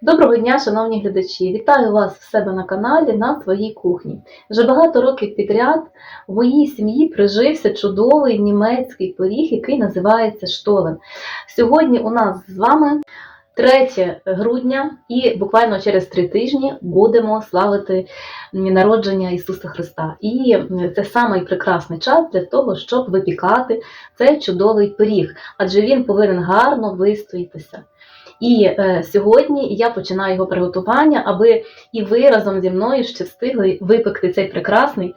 Доброго дня, шановні глядачі! Вітаю вас в себе на каналі на своїй кухні. Вже багато років підряд в моїй сім'ї прижився чудовий німецький пиріг, який називається штолен. Сьогодні у нас з вами 3 грудня, і буквально через три тижні будемо славити народження Ісуса Христа. І це самий прекрасний час для того, щоб випікати цей чудовий пиріг, адже він повинен гарно вистоїтися. І е, сьогодні я починаю його приготування, аби і ви разом зі мною ще встигли випекти цей прекрасний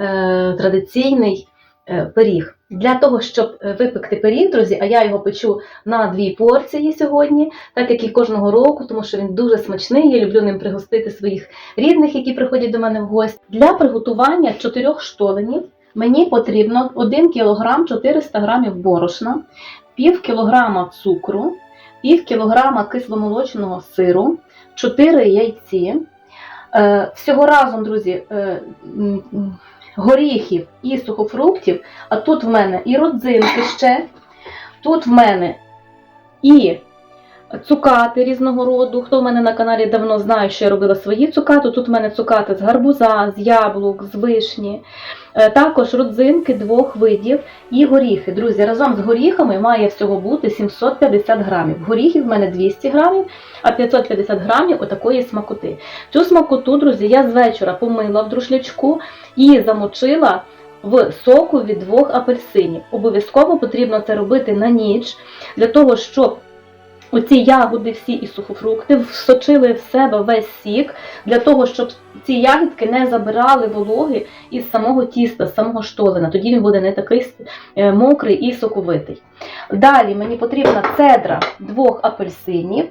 е, традиційний е, пиріг. Для того, щоб е, випекти пиріг, друзі, а я його печу на дві порції сьогодні, так як і кожного року, тому що він дуже смачний. Я люблю ним пригостити своїх рідних, які приходять до мене в гості. Для приготування чотирьох штоленів мені потрібно 1 кг 400 г борошна, пів кілограма цукру пів кілограма кисломолочного сиру, 4 яйці. Е, Всього разом, друзі, е, горіхів і сухофруктів, а тут в мене і родзинки ще, тут в мене і цукати різного роду. Хто в мене на каналі давно знає, що я робила свої цукати, тут в мене цукати з гарбуза, з яблук, з вишні. Е, Також родзинки двох видів і горіхи. Друзі, разом з горіхами має всього бути 750 грамів. Горіхів в мене 200 грамів, а 550 грамів отакої смакоти. Цю смакоту, друзі, я з вечора помила в друшлячку і замочила в соку від двох апельсинів. Обов'язково потрібно це робити на ніч, для того, щоб Оці ягоди всі і сухофрукти всочили в себе весь сік, для того, щоб ці ягідки не забирали вологи із самого тіста, з самого штолена. Тоді він буде не такий е, мокрий і соковитий. Далі мені потрібна цедра двох апельсинів.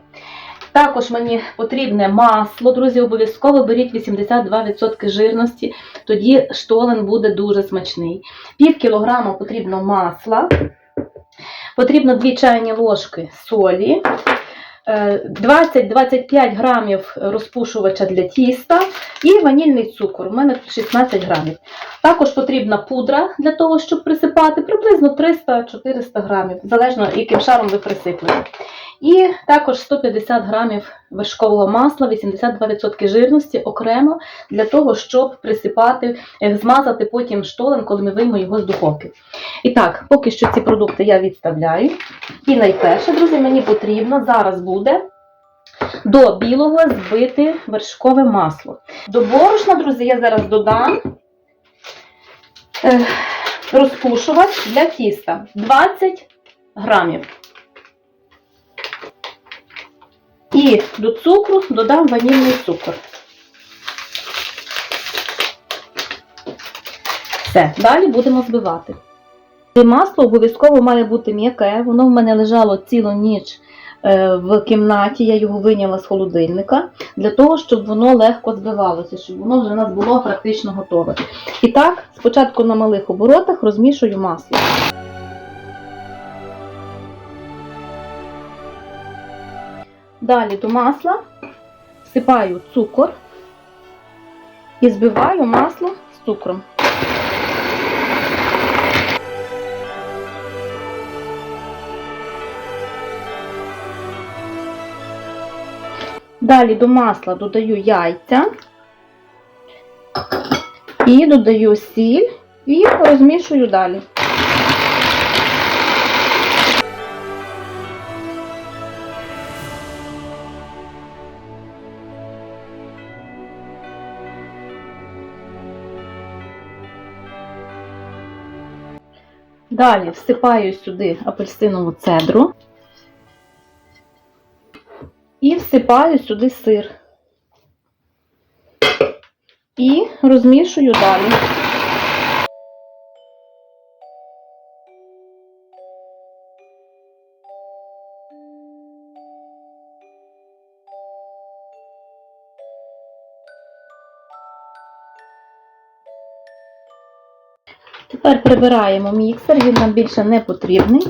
Також мені потрібне масло, друзі, обов'язково беріть 82% жирності, тоді штолен буде дуже смачний. Пів кілограма потрібно масла. Потрібно 2 чайні ложки солі, 20-25 грамів розпушувача для тіста і ванільний цукор. У мене тут 16 грамів. Також потрібна пудра для того, щоб присипати, приблизно 300-400 грамів, залежно яким шаром ви присиплете. І також 150 грамів вершкового масла, 82% жирності окремо для того, щоб присипати, е, змазати потім штолен, коли ми виймемо його з духовки. І так, поки що ці продукти я відставляю. І найперше, друзі, мені потрібно зараз буде до білого збити вершкове масло. До борошна, друзі, я зараз додам розпушувач для тіста 20 грамів. І до цукру додам ванільний цукор. Все, далі будемо збивати. Це масло обов'язково має бути м'яке. Воно в мене лежало цілу ніч е, в кімнаті, я його виняла з холодильника, для того, щоб воно легко збивалося, щоб воно вже у нас було практично готове. І так, спочатку на малих оборотах розмішую масло. Далі до масла всипаю цукор і збиваю масло з цукром. Далі до масла додаю яйця. І додаю сіль. І розмішую далі. Далі всипаю сюди апельсинову цедру і всипаю сюди сир. І розмішую далі. Тепер прибираємо міксер, він нам більше не потрібний.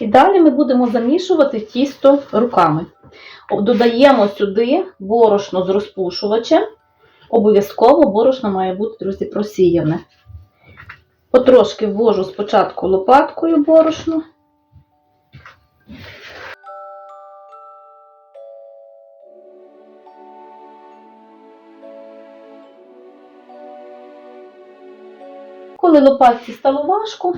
І далі ми будемо замішувати тісто руками. Додаємо сюди борошно з розпушувачем. Обов'язково борошно має бути, друзі, просіяне. Потрошки ввожу спочатку лопаткою борошно. Коли лопатці стало важко,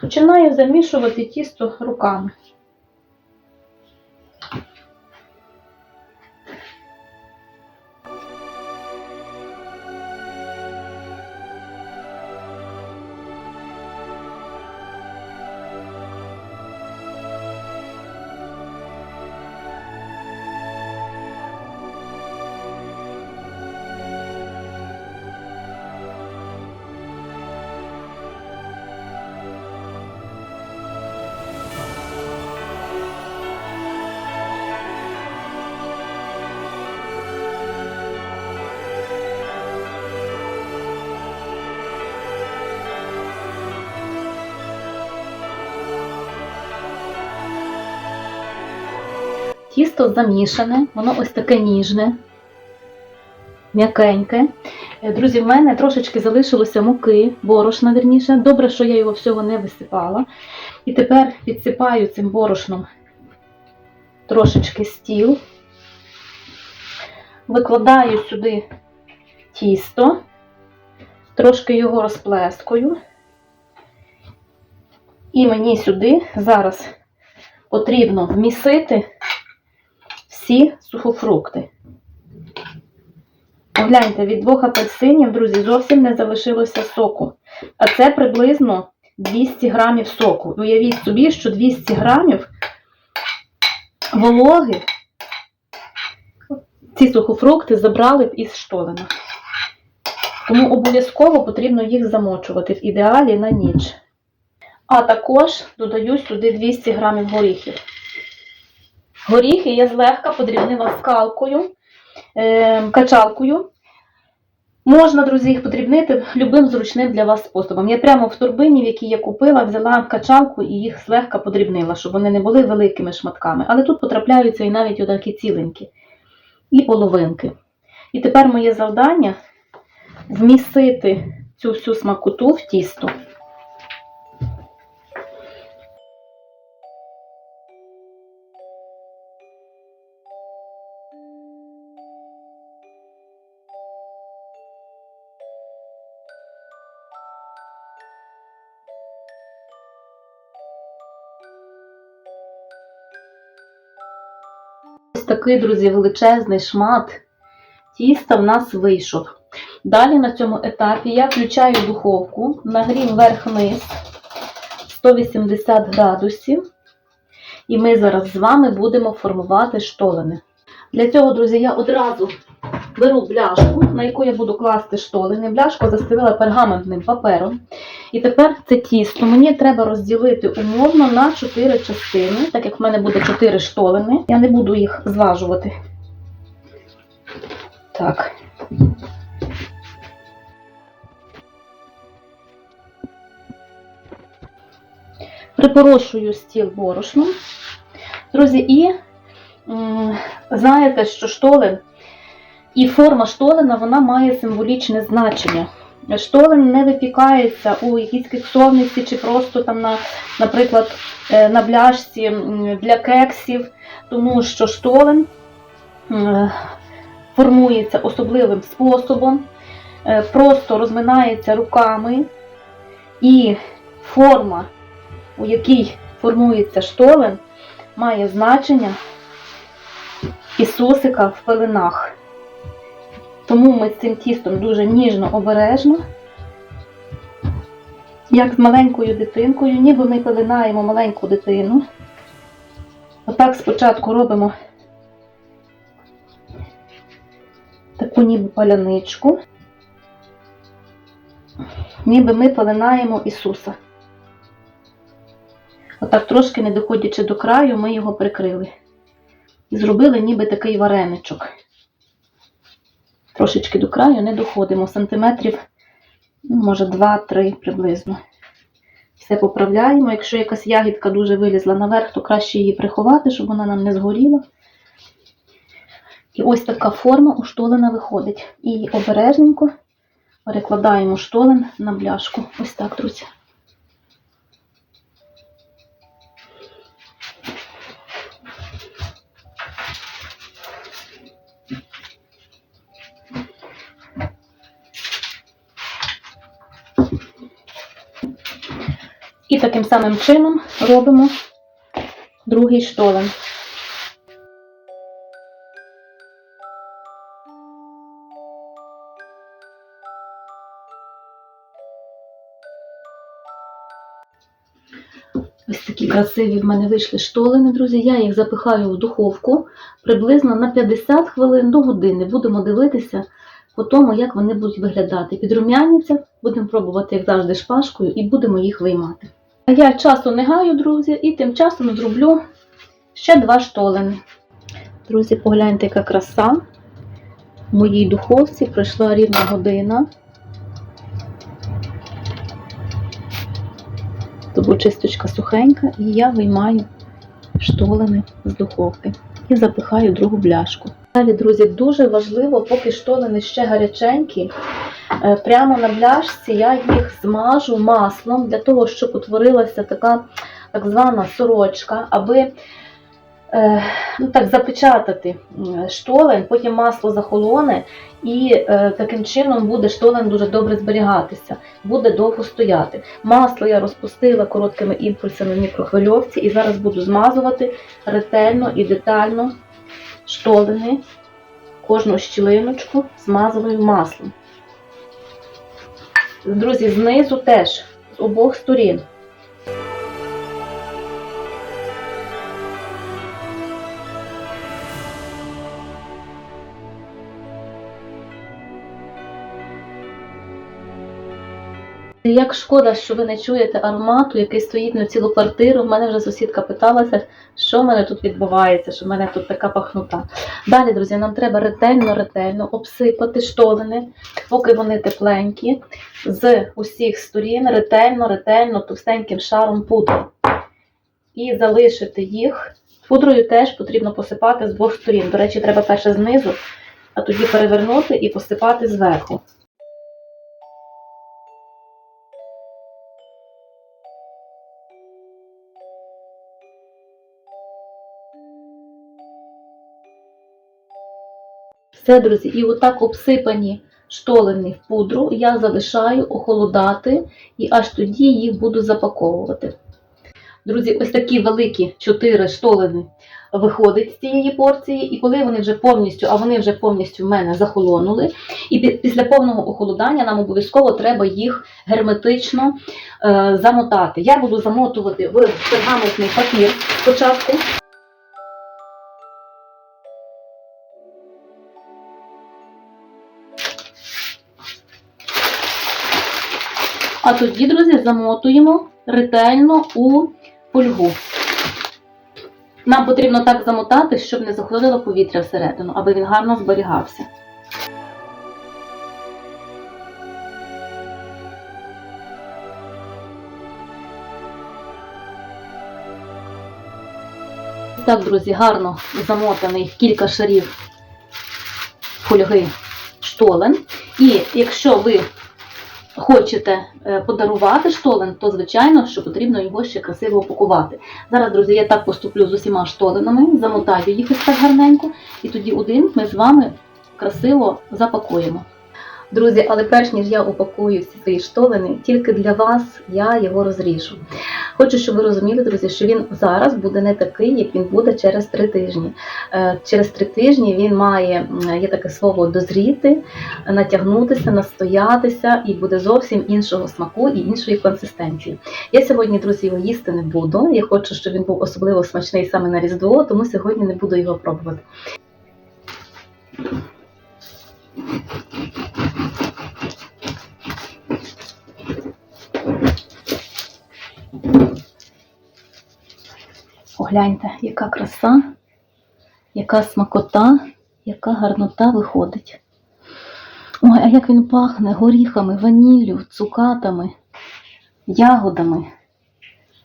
починаю замішувати тісто руками. Тісто замішане, воно ось таке ніжне, м'якеньке. Е, Друзі, в мене трошечки залишилося муки, борошна, вірніше. Добре, що я його всього не висипала. І тепер підсипаю цим борошном трошечки стіл. Викладаю сюди тісто, трошки його розплескую. І мені сюди зараз потрібно вмісити всі сухофрукти. Погляньте, від двох апельсинів, друзі, зовсім не залишилося соку. А це приблизно 200 грамів соку. Уявіть собі, що 200 грамів вологи ці сухофрукти забрали б із штолена. Тому обов'язково потрібно їх замочувати в ідеалі на ніч. А також додаю сюди 200 грамів горіхів. Горіхи я злегка подрібнила скалкою, е, качалкою. Можна, друзі, їх подрібнити любим зручним для вас способом. Я прямо в турбині, в якій я купила, взяла качалку і їх злегка подрібнила, щоб вони не були великими шматками. Але тут потрапляються і навіть отакі ціленькі, і половинки. І тепер моє завдання вмістити цю всю смакоту в тісто. Такий, друзі, величезний шмат тіста в нас вийшов. Далі на цьому етапі я включаю духовку, нагрів верх-низ 180 градусів. І ми зараз з вами будемо формувати штолени. Для цього, друзі, я одразу беру бляшку, на яку я буду класти штолени. Бляшку застелила пергаментним папером. І тепер це тісто мені треба розділити умовно на 4 частини, так як в мене буде 4 штолени. Я не буду їх зважувати. Так. Припорошую стіл борошном. Друзі, і знаєте, що штолен і форма штолена вона має символічне значення. Штолен не випікається у якійсь кексовниці чи просто там, на, наприклад, е, на бляшці для кексів, тому що штолен формується особливим способом, е, просто розминається руками, і форма, у якій формується штолен, має значення Ісусика в пеленах. Тому ми з цим тістом дуже ніжно, обережно, як з маленькою дитинкою, ніби ми пеленаємо маленьку дитину. Отак спочатку робимо таку ніби паляничку, ніби ми пеленаємо Ісуса. Отак трошки не доходячи до краю, ми його прикрили. І зробили ніби такий вареничок. Трошечки до краю не доходимо, сантиметрів, ну, може, 2-3 приблизно. Все поправляємо. Якщо якась ягідка дуже вилізла наверх, то краще її приховати, щоб вона нам не згоріла. І ось така форма у штолена виходить. І обережненько перекладаємо штолен на бляшку. Ось так, друзі. Таким самим чином робимо другий штолен. Ось такі красиві в мене вийшли штолени, друзі. Я їх запихаю в духовку приблизно на 50 хвилин до години. Будемо дивитися по тому, як вони будуть виглядати. Підрумяняться, будемо пробувати, як завжди, шпажкою і будемо їх виймати. Я часу не гаю, друзі, і тим часом зроблю ще два штолени. Друзі, погляньте, яка краса. В моїй духовці пройшла рівна година. Тобто чисточка сухенька, і я виймаю штолени з духовки і запихаю другу бляшку. Далі, друзі, дуже важливо, поки штолени ще гаряченькі, прямо на бляшці я їх змажу маслом для того, щоб утворилася така так звана сорочка, аби е, ну так, запечатати штолен, потім масло захолоне, і е, таким чином буде штолен дуже добре зберігатися, буде довго стояти. Масло я розпустила короткими імпульсами в мікрохвильовці і зараз буду змазувати ретельно і детально штолени, кожну щілиночку змазую маслом. Друзі, знизу теж, з обох сторін. Як шкода, що ви не чуєте аромату, який стоїть на цілу квартиру. У мене вже сусідка питалася, що в мене тут відбувається, що в мене тут така пахнута. Далі, друзі, нам треба ретельно-ретельно обсипати штолени, поки вони тепленькі, з усіх сторін ретельно-ретельно товстеньким шаром пудри. І залишити їх. Пудрою теж потрібно посипати з двох сторін. До речі, треба перше знизу, а тоді перевернути і посипати зверху. Все, друзі, і отак обсипані штолені в пудру я залишаю охолодати і аж тоді їх буду запаковувати. Друзі, ось такі великі 4 штолени виходить з цієї порції, і коли вони вже повністю, а вони вже повністю в мене захолонули, і після повного охолодання нам обов'язково треба їх герметично е, замотати. Я буду замотувати в пергаментний папір спочатку. А тоді, друзі, замотуємо ретельно у фольгу. Нам потрібно так замотати, щоб не заходило повітря всередину, аби він гарно зберігався. Так, друзі, гарно замотаний кілька шарів фольги штолен. І якщо ви хочете е, подарувати штолен, то звичайно, що потрібно його ще красиво упакувати. Зараз, друзі, я так поступлю з усіма штоленами, замотаю їх ось так гарненько, і тоді один ми з вами красиво запакуємо. Друзі, але перш ніж я упакую всі свої штолени, тільки для вас я його розріжу. Хочу, щоб ви розуміли, друзі, що він зараз буде не такий, як він буде через три тижні. Е, Через три тижні він має, є таке слово, дозріти, натягнутися, настоятися і буде зовсім іншого смаку і іншої консистенції. Я сьогодні, друзі, його їсти не буду. Я хочу, щоб він був особливо смачний саме на Різдво, тому сьогодні не буду його пробувати. Погляньте, яка краса, яка смакота, яка гарнота виходить. Ой, а як він пахне горіхами, ваніллю, цукатами, ягодами.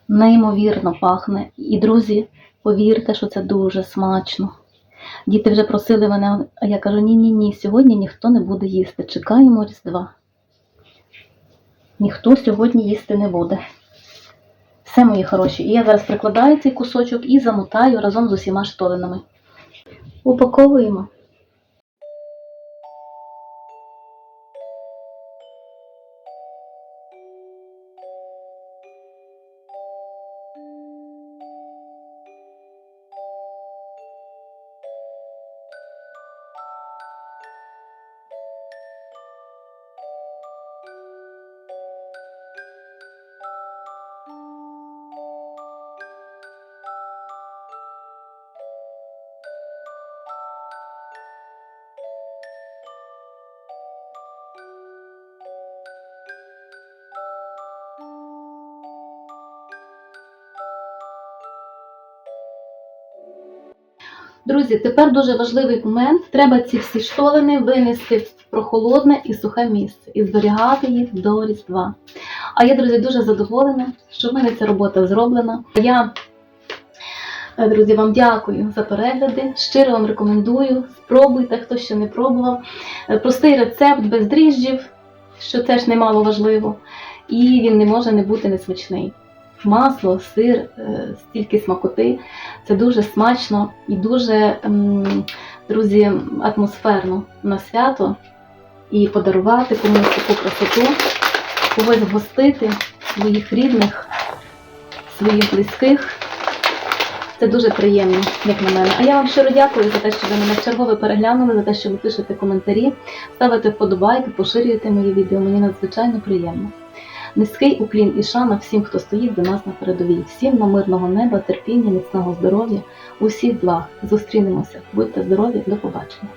Неймовірно пахне. І, друзі, повірте, що це дуже смачно. Діти вже просили мене, а я кажу: ні-ні ні, сьогодні ніхто не буде їсти. Чекаємо Різдва. Ніхто сьогодні їсти не буде. Все, мої хороші. І я зараз прикладаю цей кусочок і замотаю разом з усіма штолинами. Упаковуємо. Друзі, тепер дуже важливий момент. Треба ці всі штолени винести в прохолодне і сухе місце і зберігати їх до Різдва. А я, друзі, дуже задоволена, що в мене ця робота зроблена. Я, е, друзі, вам дякую за перегляди. Щиро вам рекомендую. Спробуйте, хто ще не пробував. Е, Простий рецепт без дріжджів, що теж немало важливо, і він не може не бути несмачний. Масло, сир, е, стільки смакоти. Це дуже смачно і дуже, друзі, атмосферно на свято. І подарувати комусь таку красоту, когось вгостити, своїх рідних, своїх близьких. Це дуже приємно, як на мене. А я вам щиро дякую за те, що ви мене вчергове переглянули, за те, що ви пишете коментарі, ставите вподобайки, поширюєте мої відео. Мені надзвичайно приємно. Низький уклін і шана всім, хто стоїть до нас на передовій. Всім на мирного неба, терпіння, міцного здоров'я, усіх благ. Зустрінемося. Будьте здорові, до побачення.